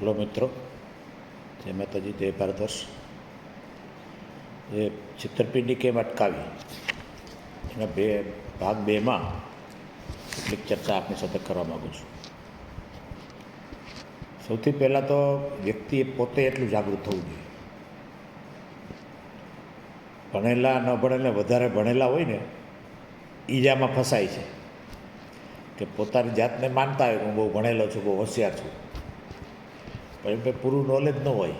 Hello મિત્રો જય માતાજી, જય ભારત વર્ષ એ છેતરપિંડી કેમ અટકાવી? એના બે ભાગ બેમાં કેટલીક ચર્ચા આપની સાથે કરવા માગું છું. સૌથી પહેલાં તો વ્યક્તિએ પોતે એટલું જાગૃત થવું જોઈએ. ભણેલા, ન ભણેલા, વધારે ભણેલા હોય ને, ઈજામાં ફસાય છે. કે પોતાની જાતને માનતા હોય કે હું બહુ ભણેલો છું, બહુ હોશિયાર છું. પણ એમ કંઈ પૂરું નોલેજ ન હોય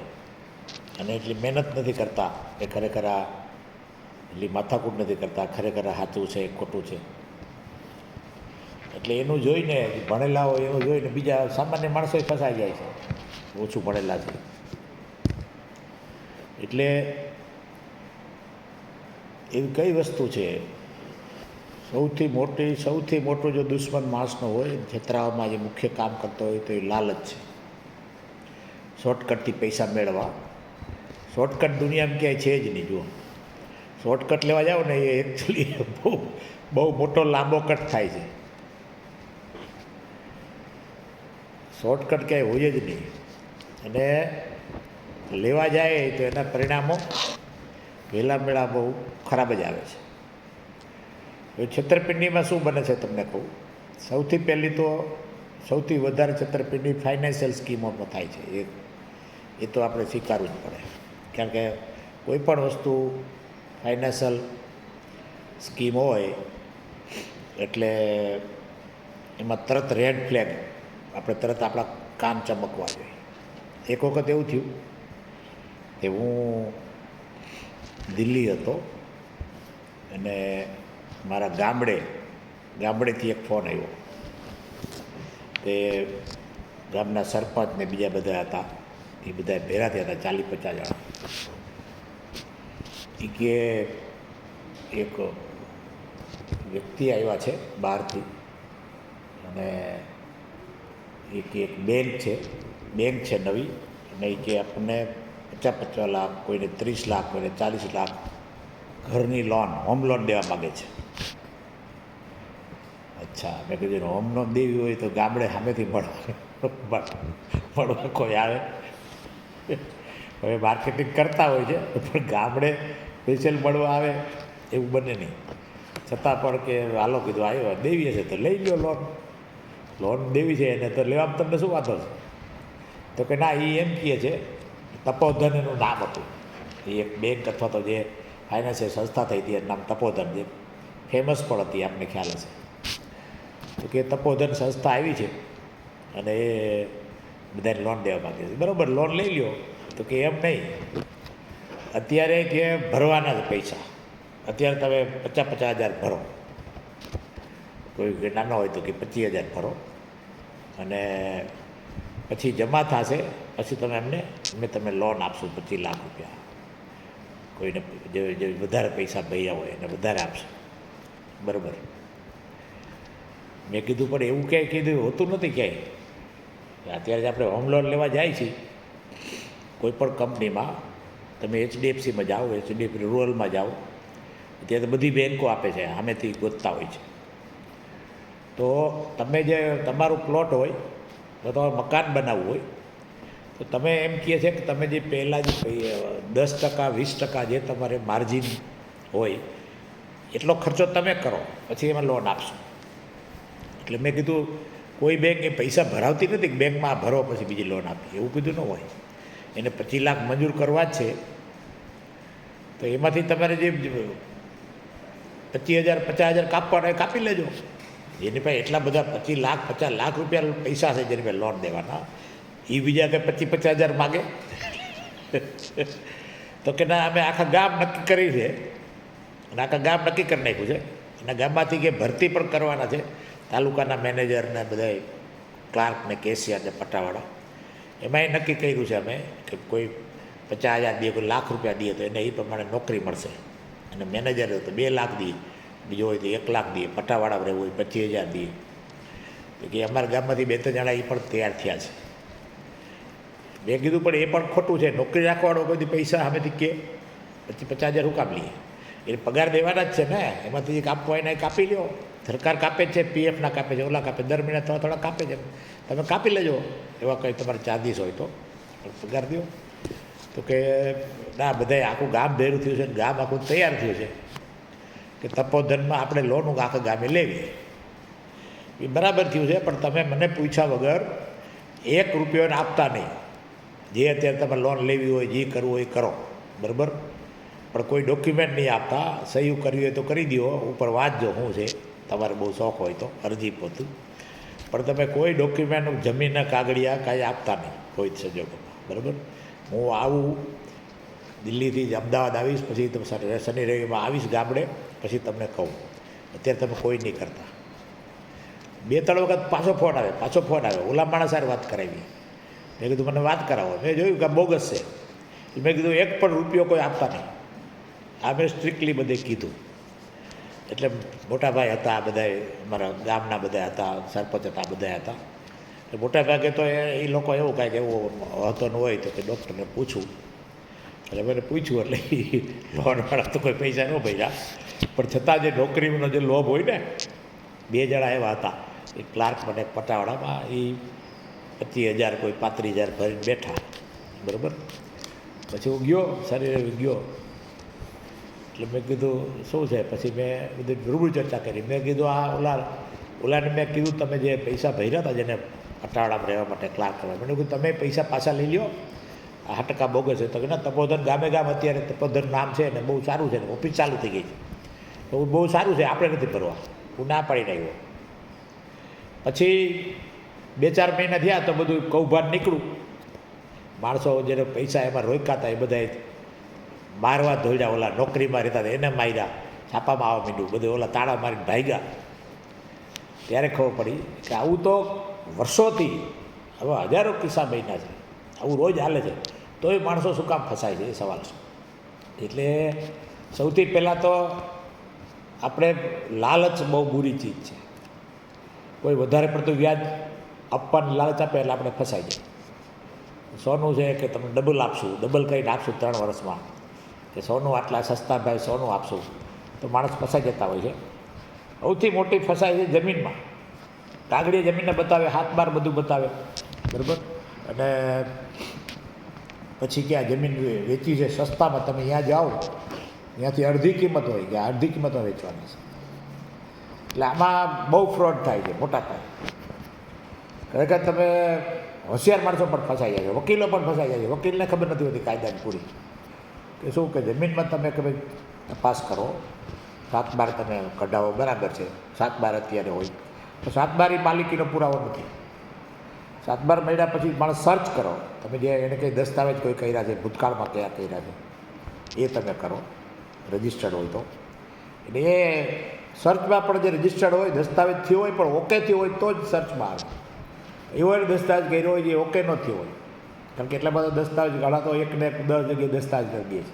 અને એટલી મહેનત નથી કરતા. એ ખરેખર આ એટલી માથાકૂટ નથી કરતા. ખરેખર સાચું છે, ખોટું છે. એટલે એનું જોઈને, ભણેલા હોય એનું જોઈને બીજા સામાન્ય માણસો ફસાઈ જાય છે. ઓછું ભણેલા છે. એટલે એવી કઈ વસ્તુ છે? સૌથી મોટી, સૌથી મોટો જો દુશ્મન માણસનો હોય છેતરાવામાં જે મુખ્ય કામ કરતો હોય તો એ લાલચ છે. શોર્ટકટથી પૈસા મેળવવા શોર્ટકટ દુનિયામાં ક્યાંય છે જ નહીં, જુઓ. શોર્ટકટ લેવા જાઓ ને એ એકચ્યુઅલી બહુ બહુ મોટો લાંબો કટ થાય છે. શોર્ટકટ ક્યાંય હોય જ નહીં. અને લેવા જાય તો એના પરિણામો વહેલા મેળા બહુ ખરાબ જ આવે છે. હવે છેતરપિંડીમાં શું બને છે તમને કહું? સૌથી પહેલી તો સૌથી વધારે છેતરપિંડી ફાઇનાન્શિયલ સ્કીમોમાં થાય છે. એ એ તો આપણે સ્વીકારવું જ પડે. કારણ કે કોઈ પણ વસ્તુ ફાઇનાન્શિયલ સ્કીમ હોય, એટલે એમાં તરત રેડ ફ્લેગ, આપણે તરત આપણા કાન ચમકવા જોઈએ. એક વખત એવું થયું કે હું દિલ્હી હતો અને મારા ગામડે, ગામડેથી એક ફોન આવ્યો તે ગામના સરપંચ ને બીજા બધા હતા. એ બધા ભેરા થયા હતા, ચાલીસ પચાસ જણા. એ કે એક વ્યક્તિ આવ્યા છે બહારથી. અને એ કે એક બેંક છે બેંક છે નવી. અને એ કે આપણને પચાસ પચાસ લાખ, કોઈને ત્રીસ લાખ, કોઈને ચાલીસ લાખ ઘરની લોન, હોમ લોન દેવા માગે છે. અચ્છા, મેં કીધું, હોમ લોન દેવી હોય તો ગામડે સામેથી મળવા મળવા કોઈ આવે? હવે માર્કેટિંગ કરતા હોય છે, પણ ગામડે સ્પેશિયલ મળવા આવે, એવું બને નહીં. છતાં પણ કે હાલો કીધું આવ્યો દેવી હશે તો લઈ લો લોન લોન દેવી છે એને તો લેવામાં તમને શું વાંધો છે? તો કે ના એ એમ કહે છે તપોધન એનું નામ હતું. એ એક બેંક અથવા તો જે ફાઇનાન્સિયલ સંસ્થા થઈ હતી, એનું નામ તપોધન જે ફેમસ પણ હતી, આપને ખ્યાલ હશે. તો કે તપોધન સંસ્થા આવી છે, અને એ બધાને લોન દેવા માગે છે. બરાબર, લોન લઈ લ્યો. તો કે એમ નહીં. અત્યારે કે ભરવાના જ પૈસા. અત્યારે તમે પચાસ પચાસ હજાર ભરો. કોઈ નાનો હોય તો કે પચીસ હજાર ભરો. અને પછી જમા થશે, પછી તમે એમને મેં તમે લોન આપશો પચીસ લાખ રૂપિયા. કોઈને જે જે વધારે પૈસા ભર્યા હોય એને વધારે આપશે. બરાબર. મેં કીધું પણ એવું ક્યાંય કીધું હોતું નથી ક્યાંય. અત્યારે આપણે હોમ લોન લેવા જાય છીએ, કોઈ પણ કંપનીમાં તમે એચડીએફસીમાં જાઓ એચડીએફસી રૂરલમાં જાઓ, ત્યાં તો બધી બેન્કો આપે છે, સામેથી ગોતતા હોય છે. તો તમે જે તમારું પ્લોટ હોય, તો તમારું મકાન બનાવવું હોય, તો તમે એમ કહે છે કે તમે જે પહેલાં જે દસ ટકા, વીસ ટકા જે તમારે માર્જિન હોય, એટલો ખર્ચો તમે કરો, પછી એમાં લોન આપશો. એટલે મેં કીધું કોઈ બેંક એ પૈસા ભરાવતી નથી કે બેંકમાં આ ભરો પછી બીજી લોન આપી એવું કીધું ન હોય. એને પચીસ લાખ મંજૂર કરવા જ છે. તો એમાંથી તમારે જે પચીસ હજાર, પચાસ હજાર કાપવાના એ કાપી લેજો. જેની પાસે એટલા બધા પચીસ લાખ, પચાસ લાખ રૂપિયા પૈસા છે જેની પાસે લોન દેવાના એ બીજા કે પચીસ, પચાસ હજાર માગે? તો કે ના, અમે આખા ગામ નક્કી કરી છે. અને આખા ગામ નક્કી કરી નાખ્યું છે. અને ગામમાંથી કે ભરતી પણ કરવાના છે. તાલુકાના મેનેજરને બધા ક્લાર્ક ને કેશિયર ને પટ્ટાવાળા એમાં એ નક્કી કર્યું છે અમે કે કોઈ પચાસ હજાર દઈએ, કોઈ લાખ રૂપિયા દઈએ તો એને એ પ્રમાણે નોકરી મળશે. અને મેનેજર તો બે લાખ દઈએ, બીજો હોય તો એક લાખ દઈએ પટ્ટાવાળા રહેવું હોય પચીસ હજાર દઈએ. તો કે અમારા ગામમાંથી બે ત્રણ જણા એ પણ તૈયાર થયા છે. મેં કીધું પણ એ પણ ખોટું છે, નોકરી રાખવાળો બધી પૈસા સામેથી કે, પછી પચાસ હજાર હું કામ લઈએ. એ પગાર દેવાના જ છે ને. એમાંથી કાપવો એને કાપી લ્યો. સરકાર કાપે છે પીએફના કાપે છે, ઓલા કાપે દર મહિને થોડા થોડા કાપે છે. તમે કાપી લેજો. એવા કંઈ તમારે ચાર્જીસ હોય તો. પગાર દો તો કે, ના બધાય આખું ગામ ભેરું થયું છે ને ગામ આખું તૈયાર થયું છે. કે તપોધનમાં આપણે લોન આખા ગામે લેવી એ બરાબર થયું છે, પણ તમે મને પૂછ્યા વગર એક રૂપિયોને આપતા નહીં. જે અત્યારે તમે લોન લેવી હોય, જે કરવું હોય એ કરો. બરાબર? પણ કોઈ ડોક્યુમેન્ટ નહીં આપતા, સહી કરવી હોય તો કરી દો, ઉપર વાંચજો શું છે, તમારે બહુ શોખ હોય તો, અરજી પોતું. પણ તમે કોઈ ડોક્યુમેન્ટ જમીનના કાગળિયા કાંઈ આપતા નહીં, કોઈ જ સંજોગોમાં, બરાબર? હું આવું, દિલ્હીથી જ અમદાવાદ આવીશ, પછી તમે શનિ- રવિમાં આવીશ ગામડે, પછી તમને કહું. અત્યારે તમે કોઈ નહીં કરતા. બે ત્રણ વખત પાછો ફોન આવે, પાછો ફોન આવે, ઓલા માણસ સાથે વાત કરાવી. મેં કીધું, મને વાત કરાવો. મેં જોયું કે બોગસ છે. મેં કીધું, એક પણ રૂપિયો કોઈ આપતા નહીં. આ મેં સ્ટ્રિક્ટલી બધે કીધું. એટલે મોટા ભાઈ હતા, આ બધા અમારા ગામના બધા હતા, સરપંચ હતા બધા હતા. એટલે મોટા ભાગે તો એ લોકો એવું કાંઈક એવું હતો ને હોય તો કે ડૉક્ટરને પૂછું. એટલે મને પૂછ્યું એટલે લોનવાળા તો કોઈ પૈસા ન ભર્યા. પણ છતાં જે નોકરીનો જે લોભ હોય ને, બે જણા એવા હતા. એ ક્લાર્ક મને પટાવાડામાં એ પચીસ હજાર કોઈ પાંત્રીસ હજાર ભરીને બેઠા. બરાબર? પછી હું ગયો, શરીરે ગયો. એટલે મેં કીધું, શું છે? પછી મેં બધી રૂબરૂ ચર્ચા કરી. મેં કીધું આ ઓલા ઓલાને મેં કીધું, તમે જે પૈસા ભર્યા હતા જેને પટાવાળામાં રહેવા માટે ક્લાર્ક કરવા મેં કીધું, તમે પૈસા પાછા લઈ લ્યો. આ ટકા બોગસ છે. તો કે તપોધન ગામે ગામ અત્યારે તપોધન નામ છે ને બહુ સારું છે ને ઓફિસ ચાલુ થઈ ગઈ છે. તો બહુ સારું છે, આપણે નથી ભરવા. હું ના પાડી રહ્યો પછી બે ચાર મહિના થયા તો બધું કૌભાંડ નીકળું માણસો જેને પૈસા એમાં રોક્યા એ બધાએ મારવા ધોડ્યા ઓલા નોકરીમાં રહેતા હતા, એને માર્યા, છાપામાં આવવા માંડ્યું, બધું ઓલા તાળા મારીને ભાગ્યા. ત્યારે ખબર પડી કે આવું તો વર્ષોથી, હવે હજારો કિસ્સા બન્યા છે, આવું રોજ હાલે છે. તોય માણસો શું કામ ફસાય છે એ સવાલ છે. એટલે સૌથી પહેલાં તો આપણે લાલચ બહુ બુરી ચીજ છે. કોઈ વધારે પડતું વ્યાજ આપવાની લાલચ આપે એટલે આપણે ફસાઈ જાય સોનું છે કે તમે ડબલ આપશું, ડબલ કરીને આપશું ત્રણ વર્ષમાં. કે સોનું આટલા સસ્તા ભાઈ સોનું આપશું? તો માણસ ફસાઈ જતા હોય છે. સૌથી મોટી ફસાય છે જમીનમાં. કાગડીએ જમીનને બતાવે હાથ બાર બધું બતાવે. બરાબર? અને પછી ક્યાં જમીન વેચી છે સસ્તામાં તમે ત્યાં જાઓ ત્યાંથી અડધી કિંમત હોય કે અડધી કિંમતમાં વેચવાની છે. એટલે આમાં બહુ ફ્રોડ થાય છે, મોટા થાય. ખરેખર તમે હોશિયાર માણસો પણ ફસાઈ જાય છે, વકીલો પણ ફસાઈ જાય છે. વકીલને ખબર નથી હોતી કાયદાની પૂરી. કે શું કે જમીનમાં તમે કે ભાઈ તપાસ કરો. સાત બાર તમે કઢાવો, બરાબર છે. સાત બાર અત્યારે હોય. તો સાત બાર એ માલિકીનો પુરાવો નથી. સાત બાર મળ્યા પછી માણસ સર્ચ કરો. તમે જે એને કંઈ દસ્તાવેજ કોઈ કર્યા છે, ભૂતકાળમાં કયા કર્યા છે, એ તમે કરો. રજિસ્ટર્ડ હોય તો. એટલે એ સર્ચમાં પણ જે રજિસ્ટર્ડ હોય, દસ્તાવેજ થયો હોય, પણ ઓકે થયો હોય તો જ સર્ચમાં આવે. એવો દસ્તાવેજ કર્યો હોય જે ઓકે ન થયો હોય. કારણ કે એટલા બધા દસ્તાવેજ ઘણા તો એક ને એક દસ જગ્યાએ દસ્તાવેજ કરી દે છે.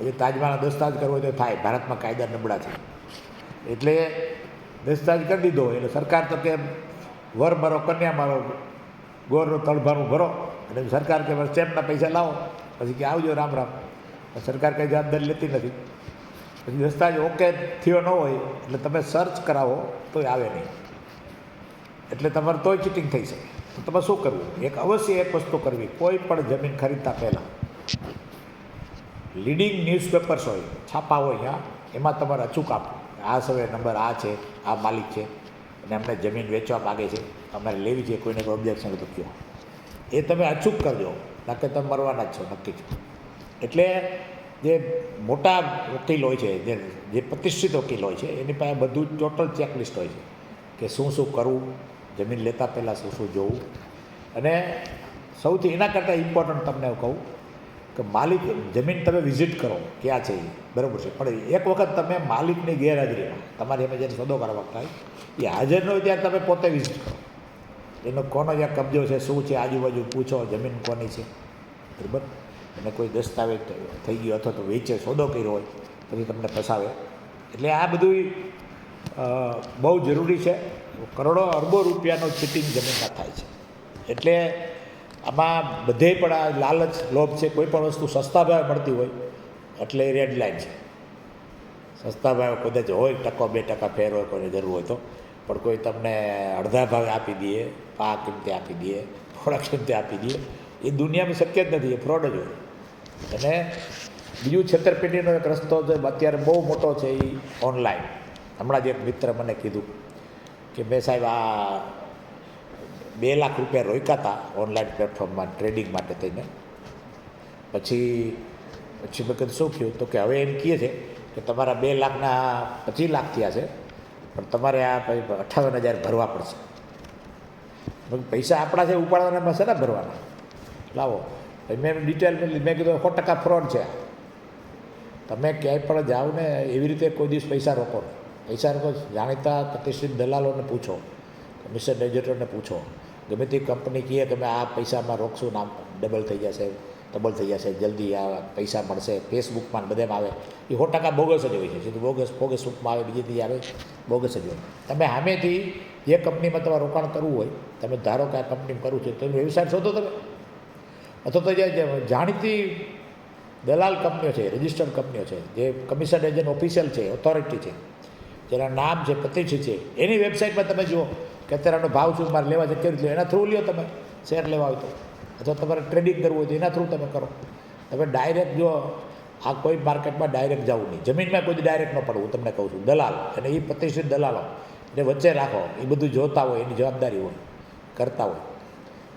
એટલે તાજમાના દસ્તાવેજ કરવો તો થાય, ભારતમાં કાયદા નબળા છે. એટલે દસ્તાવેજ કરી દીધો, એટલે સરકાર તો કે વર મારો, કન્યા મારો ગોરનું તળભાનું ભરો, અને સરકાર કે સ્ટેમ્પના પૈસા લાવો, પછી કે આવજો રામ રામ. સરકાર કંઈ જવાબદારી લેતી નથી. પછી દસ્તાવેજ ઓકે થયો ન હોય, એટલે તમે સર્ચ કરાવો, તોય આવે નહીં. એટલે તમારે તોય ચીટિંગ થઈ શકે. તમે શું કરવું? એક અવશ્ય એક વસ્તુ કરવી. કોઈ પણ જમીન ખરીદતા પહેલાં. લીડિંગ ન્યૂઝપેપર્સ હોય, છાપા હોય, હા, એમાં તમારે અચૂક આપવું. આ સમયે નંબર આ છે, આ માલિક છે, અને અમને જમીન વેચવા માગે છે. અમારે લેવી છે, કોઈને કોઈ ઓબ્જેક્શન તો કયો એ તમે અચૂક કરજો નક્કી તમે મરવાના જ છો, નક્કી જ એટલે જે મોટા વકીલ હોય છે, જે જે પ્રતિષ્ઠિત વકીલ હોય છે, એની પાસે બધું ટોટલ ચેકલિસ્ટ હોય છે, કે શું શું કરવું જમીન લેતા પહેલાં શું શું જોવું? અને સૌથી એના કરતાં ઇમ્પોર્ટન્ટ તમને કહું કે માલિક જમીન તમે વિઝિટ કરો, ક્યાં છે એ? બરાબર છે. પણ એક વખત તમે માલિકની ગેરહાજરીમાં, તમારી અમે જ્યારે સોદો કરવા થાય, એ હાજર ન હોય ત્યારે તમે પોતે વિઝિટ કરો. એનો કોનો જ્યાં કબજો છે, શું છે, આજુબાજુ પૂછો, જમીન કોની છે? બરાબર? અને કોઈ દસ્તાવેજ થઈ ગયો અથવા તો વેચે, સોદો કર્યો હોય, પછી તમને ફસાવે. એટલે આ બધું બહુ જરૂરી છે. કરોડો, અરબો રૂપિયાનો ચીટિંગ જમીનમાં થાય છે. એટલે આમાં બધે પણ આ લાલચ, લોભ છે, કોઈ પણ વસ્તુ સસ્તા ભાવે મળતી હોય, એટલે રેડ લાઇન છે. સસ્તા ભાવે કદાચ હોય, ટકો બે ટકા ફેર હોય, કોઈને જરૂર હોય તો. પણ કોઈ તમને અડધા ભાવે આપી દે આ કિંમતે આપી દે, થોડા કિંમતે આપી દે, એ દુનિયામાં શક્ય જ નથી, એ ફ્રોડ જ હોય. અને બીજું છેતરપિંડીનો એક રસ્તો જે અત્યારે બહુ મોટો છે એ ઓનલાઈન હમણાં જ એક મિત્ર મને કીધું કે મેં સાહેબ, આ બે લાખ રૂપિયા રોક્યા હતા ઓનલાઈન પ્લેટફોર્મમાં ટ્રેડિંગ માટે થઈને. પછી પછી મેં કીધું, શું થયું? તો કે હવે એમ કહે છે કે તમારા બે લાખના પચીસ લાખ થયા છે, પણ તમારે આ અઠાવન હજાર ભરવા પડશે. પૈસા આપણા છે ઉપાડવાના એમાં ને ભરવાના લાવો મેં ડિટેલ મેં કીધું, સો ટકા ફ્રોડ છે તમે ક્યાંય પણ જાઓ ને એવી રીતે કોઈ દિવસ પૈસા રોકો નહીં પૈસા કોઈ જાણીતા પ્રતિષ્ઠિત દલાલોને પૂછો કમિશન એજન્ટોને પૂછો. ગમે તે કંપની કહે કે મેં આ પૈસામાં રોકશું, નામ ડબલ થઈ જશે, ડબલ થઈ જશે, જલ્દી આ પૈસા મળશે, ફેસબુકમાં બધામાં આવે. એ સો ટકા બોગસ જ હોય છે. સીધું બોગસ બોગસ રૂપમાં આવે બીજેથી આવે, બોગસ જ હોય. તમે સામેથી જે કંપનીમાં તમારે રોકાણ કરવું હોય, તમે ધારો કે આ કંપનીમાં કરવું છે, તો વ્યવસાય શોધો તમે. અથવા તો જે જાણીતી દલાલ કંપનીઓ છે રજિસ્ટર્ડ કંપનીઓ છે, જે કમિશન એજન્ટ ઓફિશિયલ છે ઓથોરિટી છે જેના નામ છે પ્રતિષ્ઠિત છે, એની વેબસાઇટમાં તમે જુઓ કે અત્યારે ભાવ શું, મારે લેવા છે, કેવી રીતે, એના થ્રુ લ્યો તમે, શેર લેવા હોય તો. અથવા તમારે ટ્રેડિંગ કરવું હોય તો એના થ્રુ તમે કરો. તમે ડાયરેક્ટ જો આ કોઈ માર્કેટમાં ડાયરેક્ટ જવું નહીં. જમીનમાં કોઈ ડાયરેક્ટ ન પડવું તમને કહું છું. દલાલ અને એ પ્રતિષ્ઠિત દલાલો, એને વચ્ચે રાખો. એ બધું જોતા હોય, એની જવાબદારી હોય, કરતા હોય.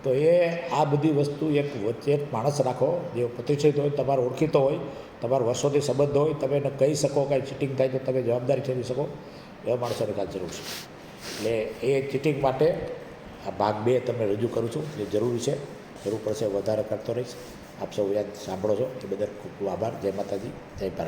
તો એ આ બધી વસ્તુ એક વચ્ચે એક માણસ રાખો જે પ્રતિષ્ઠિત હોય, તમારો ઓળખીતો હોય, તમારો વર્ષોથી સંબંધ હોય, તમે એને કહી શકો કાંઈ ચીટિંગ થાય તો તમે જવાબદારી ઠેરવી શકો, એવા માણસોને કાંઈ જરૂર છે. એટલે એ ચીટિંગ માટે આ ભાગ બે તમને રજૂ કરું છું, જે જરૂરી છે, જરૂર પડશે, વધારે કરતો રહીશ. આપ સૌ યાદ સાંભળો છો. એ બદલ ખૂબ ખૂબ આભાર. જય માતાજી. જય ભારત.